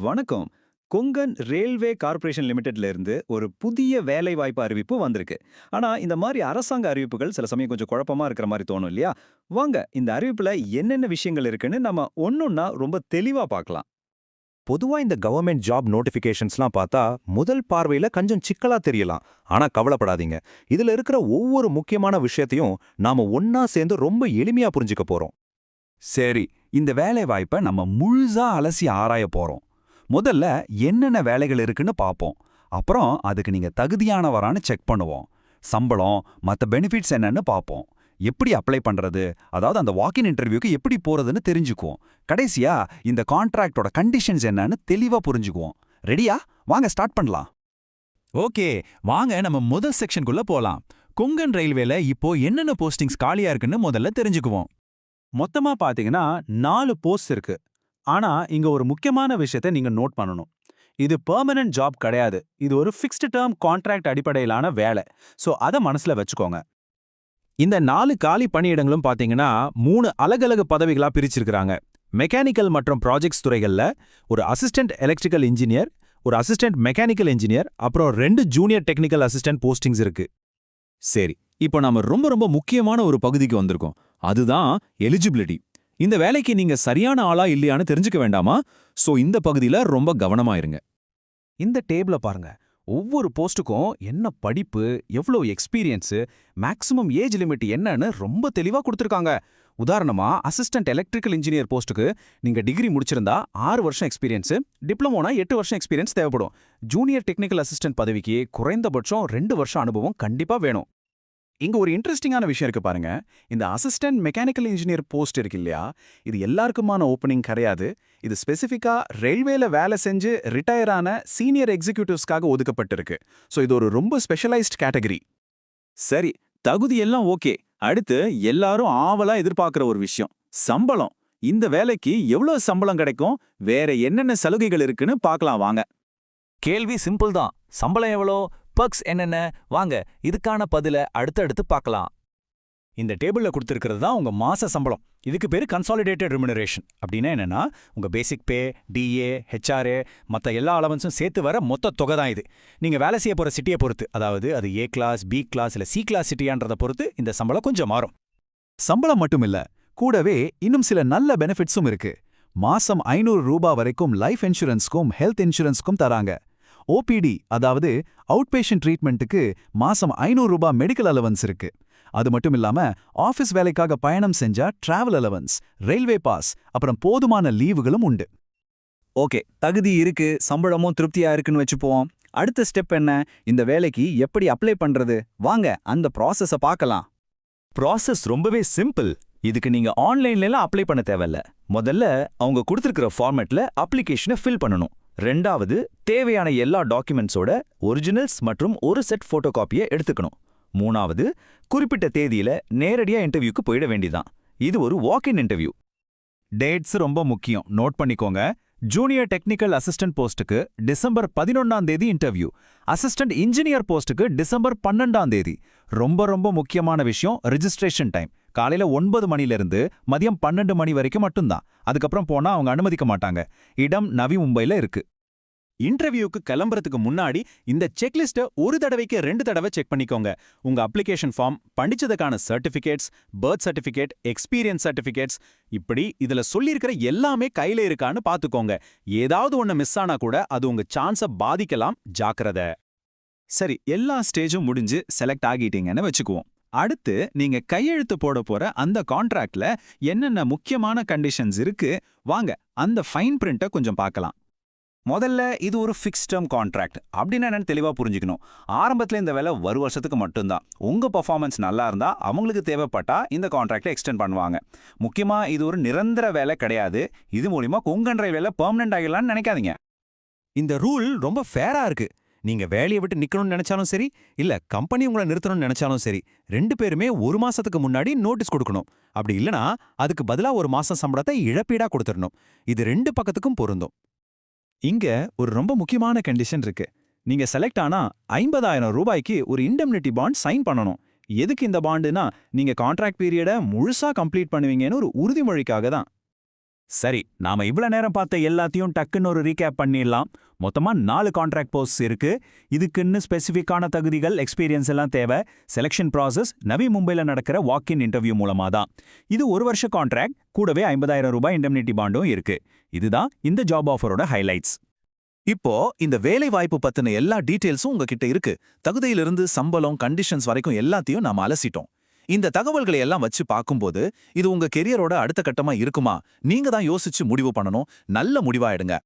வணக்கம். Konkan railway corporation லிமிடெட்ல இருந்து ஒரு புதிய வேலை வாய்ப்பு அறிவிப்பு வந்திருக்கு. ஆனா இந்த மாதிரி அரசாங்க அறிவிப்புகள் சில சமயம் கொஞ்சம் குழப்பமா இருக்கிற மாதிரி தோணும் இல்லையா? வாங்க இந்த அறிவிப்புல என்னென்ன விஷயங்கள் இருக்குன்னு நம்ம ஒன்னொன்னா ரொம்ப தெளிவா பார்க்கலாம். பொதுவா இந்த கவர்மெண்ட் ஜாப் நோட்டிஃபிகேஷன்ஸ்லாம் பார்த்தா முதல் பார்வையில கொஞ்சம் சிக்கலா தெரியலாம். ஆனா கவலைப்படாதீங்க. இதுல இருக்கிற ஒவ்வொரு முக்கியமான விஷயத்தையும் நாம ஒன்னா சேர்ந்து ரொம்ப எளிமையா புரிஞ்சுக்க போறோம். சரி இந்த வேலை வாய்ப்பை நம்ம முழுசா அலசி ஆராய போறோம். முதல்ல என்னென்ன வேலைகள் இருக்குன்னு பார்ப்போம் அப்புறம் அதுக்கு நீங்க தகுதியானவரான்னு செக் பண்ணுவோம். சம்பளம் மற்ற பெனிஃபிட்ஸ் என்னன்னு பார்ப்போம் எப்படி அப்ளை பண்றது? அதாவது அந்த வாக்கின் இன்டர்வியூக்கு எப்படி போறதுன்னு தெரிஞ்சுக்குவோம். கடைசியா இந்த கான்ட்ராக்டோட கண்டிஷன்ஸ் என்னன்னு தெளிவா புரிஞ்சுக்குவோம். ரெடியா வாங்க ஸ்டார்ட் பண்ணலாம். ஓகே வாங்க நம்ம முதல் செக்ஷனுக்குள்ள போலாம். கொங்கன் ரயில்வேல இப்போ என்னென்ன போஸ்டிங்ஸ் காலியா இருக்குன்னு முதல்ல தெரிஞ்சுக்குவோம். மொத்தமா பாத்தீங்கன்னா நாலு போஸ்ட் இருக்கு. ஆனா இங்க ஒரு முக்கியமான விஷயத்தை நீங்க நோட் பண்ணணும். இது பெர்மனன்ட் ஜாப் கிடையாது. இது ஒரு ஃபிக்ஸ்டு டேர்ம் கான்ட்ராக்ட் அடிப்படையிலான வேலை. சோ அதை மனசுல வச்சுக்கோங்க. இந்த நாலு காலி பணியிடங்களும் பார்த்தீங்கன்னா மூணு அலகலகு பதவிகளா பிரிச்சிருக்கிறாங்க. மெக்கானிக்கல் மற்றும் ப்ராஜெக்ட்ஸ் துறைகள்ல ஒரு அசிஸ்டன்ட் எலக்ட்ரிக்கல் இன்ஜினியர் ஒரு அசிஸ்டன்ட் மெக்கானிக்கல் இன்ஜினியர் அப்புறம் ரெண்டு ஜூனியர் டெக்னிக்கல் அசிஸ்டன்ட் போஸ்டிங்ஸ் இருக்கு. சரி இப்போ நாம ரொம்ப ரொம்ப முக்கியமான ஒரு பகுதிக்கு வந்திருக்கோம். அதுதான் எலிஜிபிலிட்டி இந்த வேலைக்கு நீங்க சரியான ஆளா இல்லையான்னு தெரிஞ்சுக்க வேண்டாமா? சோ இந்த பகுதியில ரொம்ப கவனமா இருங்க. இந்த டேபிள பாருங்க. ஒவ்வொரு போஸ்ட்டுக்கும் என்ன படிப்பு எவ்வளவு எக்ஸ்பீரியன்ஸ் மேக்ஸிமம் ஏஜ் லிமிட் என்னன்னு ரொம்ப தெளிவா கொடுத்துருக்காங்க. உதாரணமா அசிஸ்டன்ட் எலக்ட்ரிக்கல் இன்ஜினியர் போஸ்ட்டுக்கு நீங்க டிகிரி முடிச்சிருந்தா ஆறு வருஷம் எக்ஸ்பீரியன்ஸ் டிப்ளமோனா எட்டு வருஷம் எக்ஸ்பீரியன்ஸ் தேவைப்படும். ஜூனியர் டெக்னிக்கல் அசிஸ்டன்ட் பதவிக்கு குறைந்தபட்சம் ரெண்டு வருஷம் அனுபவம் கண்டிப்பா வேணும். இங்க ஒரு இன்ட்ரெஸ்டிங்கான விஷயம் இருக்கு பாருங்க. இந்த அசிஸ்டன்ட் மெக்கானிக்கல் இன்ஜினியர் போஸ்ட் இருக்கு இல்லையா? இது எல்லாருக்குமான ஓப்பனிங் கிடையாது. இது ஸ்பெசிஃபிக்கா ரயில்வேல வேலை செஞ்சு ரிட்டையர் ஆன சீனியர் எக்ஸிக்யூட்டிவ்ஸ்க்காக ஒதுக்கப்பட்டிருக்கு. ஸோ இது ஒரு ரொம்ப ஸ்பெஷலைஸ்ட் கேட்டகரி சரி தகுதி எல்லாம் ஓகே அடுத்து எல்லாரும் ஆவலா எதிர்பார்க்கிற ஒரு விஷயம். சம்பளம். இந்த வேலைக்கு எவ்வளவு சம்பளம் கிடைக்கும்? வேற என்னென்ன சலுகைகள் இருக்குன்னு பார்க்கலாம் வாங்க. கேள்வி சிம்பிள் தான். சம்பளம் எவ்வளோ? பக்ஸ் என்னென்ன? வாங்க இதுக்கான பதில அடுத்தடுத்து பார்க்கலாம். இந்த டேபிள்ல கொடுத்துருக்கிறது தான் உங்க மாச சம்பளம். இதுக்கு பேரு கன்சாலிடேட்டட் ரிமினரேஷன் அப்படின்னா என்னன்னா உங்க பேசிக் பே டிஏ ஹெச்ஆர்ஏ மத்த எல்லா அலவன்ஸும் சேர்த்து வர மொத்த தொகை தான் இது. நீங்க வேலை செய்ய போற சிட்டியை பொறுத்து அதாவது அது ஏ கிளாஸ் பி கிளாஸ் இல்ல சி கிளாஸ் சிட்டியான்றதை பொறுத்து இந்த சம்பளம் கொஞ்சம் மாறும். சம்பளம் மட்டும் இல்ல கூடவே இன்னும் சில நல்ல பெனிஃபிட்ஸும் இருக்கு. மாசம் ஐநூறு ரூபாய் வரைக்கும் லைஃப் இன்சூரன்ஸ்க்கும் ஹெல்த் இன்சூரன்ஸ்க்கும் தராங்க. ஓபிடி அதாவது அவுட் பேஷண்ட் ட்ரீட்மெண்ட்டுக்கு மாசம் ஐநூறு ரூபாய் மெடிக்கல் அலவன்ஸ் இருக்கு. அது மட்டும் இல்லாம ஆபீஸ் வேலைக்காக பயணம் செஞ்சா டிராவல் அலவன்ஸ் ரயில்வே பாஸ் அப்புறம் போதுமான லீவுகளும் உண்டு. ஓகே தகுதி இருக்கு சம்பளமும் திருப்தியா இருக்குன்னு வச்சுப்போம். அடுத்த ஸ்டெப் என்ன? இந்த வேலைக்கு எப்படி அப்ளை பண்றது? வாங்க அந்த ப்ராசஸ பார்க்கலாம். ப்ராசஸ் ரொம்பவே சிம்பிள் இதுக்கு நீங்க ஆன்லைன்ல அப்ளை பண்ண தேவையில்ல. முதல்ல அவங்க கொடுத்துருக்கிற ஃபார்மேட்ல அப்ளிகேஷனை ஃபில் பண்ணணும். ரெண்டாவது தேவையான எல்லா டாக்குமெண்ட்ஸோட ஒரிஜினல்ஸ் மற்றும் ஒரு செட் ஃபோட்டோ காப்பியை எடுத்துக்கணும். மூணாவது குறிப்பிட்ட தேதியில நேரடியா இன்டர்வியூக்கு போயிட வேண்டியதான் இது ஒரு வாக்-இன் இன்டர்வியூ டேட்ஸ் ரொம்ப முக்கியம். நோட் பண்ணிக்கோங்க. ஜூனியர் டெக்னிக்கல் அசிஸ்டன்ட் போஸ்ட்டுக்கு டிசம்பர் பதினொன்னாம் தேதி இன்டர்வியூ அசிஸ்டன்ட் இன்ஜினியர் போஸ்ட்டுக்கு டிசம்பர் பன்னெண்டாம் தேதி. ரொம்ப ரொம்ப முக்கியமான விஷயம் ரிஜிஸ்ட்ரேஷன் டைம் காலையில ஒன்பது மணிலிருந்து மதியம் பன்னெண்டு மணி வரைக்கும் மட்டும்தான். அதுக்கப்புறம் போனா அவங்க அனுமதிக்க மாட்டாங்க. இடம் நவி மும்பைல இருக்கு. இன்டர்வியூக்கு கிளம்புறதுக்கு முன்னாடி இந்த செக்லிஸ்ட்டை ஒரு தடவைக்கு ரெண்டு தடவை செக் பண்ணிக்கோங்க. உங்க application form படிச்சதுக்கான certificates birth certificate experience certificates இப்படி இதுல சொல்லியிருக்கிற எல்லாமே கையில இருக்கான்னு பாத்துக்கோங்க. ஏதாவது ஒண்ணு மிஸ் ஆனா கூட அது உங்க சான்ஸ பாதிக்கலாம். ஜாக்கிரதை. சரி எல்லா ஸ்டேஜும் முடிஞ்சு செலக்ட் ஆகிட்டீங்கன்னு வச்சுக்குவோம். அடுத்து நீங்க கையெழுத்து போட போற அந்த கான்ட்ராக்ட்ல என்னென்ன முக்கியமான கண்டிஷன்ஸ் இருக்கு வாங்க அந்த ஃபைன் பிரிண்ட்டை கொஞ்சம் பார்க்கலாம். முதல்ல இது ஒரு ஃபிக்ஸ் டேர்ம் கான்ட்ராக்ட் அப்படின்னு என்னன்னு தெளிவா புரிஞ்சுக்கணும். ஆரம்பத்துல இந்த வேலை ஒரு வருஷத்துக்கு மட்டும்தான். உங்க பர்ஃபார்மன்ஸ் நல்லா இருந்தா அவங்களுக்கு தேவைப்பட்டா இந்த கான்ட்ராக்டை எக்ஸ்டெண்ட் பண்ணுவாங்க. முக்கியமா இது ஒரு நிரந்தர வேலை கிடையாது. இது மூலிமா கொங்கன் வேலை பெர்மனெண்ட் ஆகிடலாம்னு நினைக்காதீங்க. இந்த ரூல் ரொம்ப ஃபேரா இருக்கு. நீங்க வேலையை விட்டு நிக்கணும்னு நினைச்சாலும் சரி இல்ல கம்பெனி உங்களை நிறுத்தணும்னு நினைச்சாலும் சரி ரெண்டு பேருமே ஒரு மாசத்துக்கு முன்னாடி நோட்டீஸ் கொடுக்கணும். அப்படி இல்லனா அதுக்கு பதிலா ஒரு மாசம் சம்பளத்தை இழப்பீடா கொடுத்துடணும். இது ரெண்டு பக்கத்துக்கும் பொருந்தும். இங்க ஒரு ரொம்ப முக்கியமான கண்டிஷன் இருக்கு. நீங்க செலக்ட் ஆனா ஐம்பதாயிரம் ரூபாய்க்கு ஒரு இண்டெம்னிட்டி பாண்ட் சைன் பண்ணணும். எதுக்கு இந்த பாண்டுனா நீங்க கான்ட்ராக்ட் பீரியட முழுசா கம்ப்ளீட் பண்ணுவீங்கன்னு ஒரு உறுதிமொழிக்காக தான். சரி நாம இவ்வளவு நேரம் பார்த்த எல்லாத்தையும் டக்குன்னு ஒரு ரீகேப் பண்ணிடலாம். மொத்தமா நாலு கான்ட்ராக்ட் போஸ்ட் இருக்கு. இதுக்குன்னு ஸ்பெசிஃபிக்கான தகுதிகள் எக்ஸ்பீரியன்ஸ் எல்லாம் தேவை. செலெக்ஷன் ப்ராசஸ் நவி மும்பைல நடக்கிற வாக் இன் இன்டர்வியூ மூலமா தான். இது ஒரு வருஷ கான்ட்ராக்ட் கூடவே ஐம்பதாயிரம் ரூபாய் இண்டெம்னிட்டி பாண்டும் இருக்கு. இதுதான் இந்த ஜாப் ஆஃபரோட ஹைலைட்ஸ் இப்போ இந்த வேலை வாய்ப்பு பத்தின எல்லா டீட்டெயில்ஸும் உங்ககிட்ட இருக்கு. தகுதியிலிருந்து சம்பளம் கண்டிஷன்ஸ் வரைக்கும் எல்லாத்தையும் நாம அலசிட்டோம். இந்த தகவல்களை எல்லாம் வச்சு பார்க்கும்போது இது உங்க கெரியரோட அடுத்த கட்டமா இருக்குமா? நீங்க தான் யோசிச்சு முடிவு பண்ணணும். நல்ல முடிவா எடுங்க.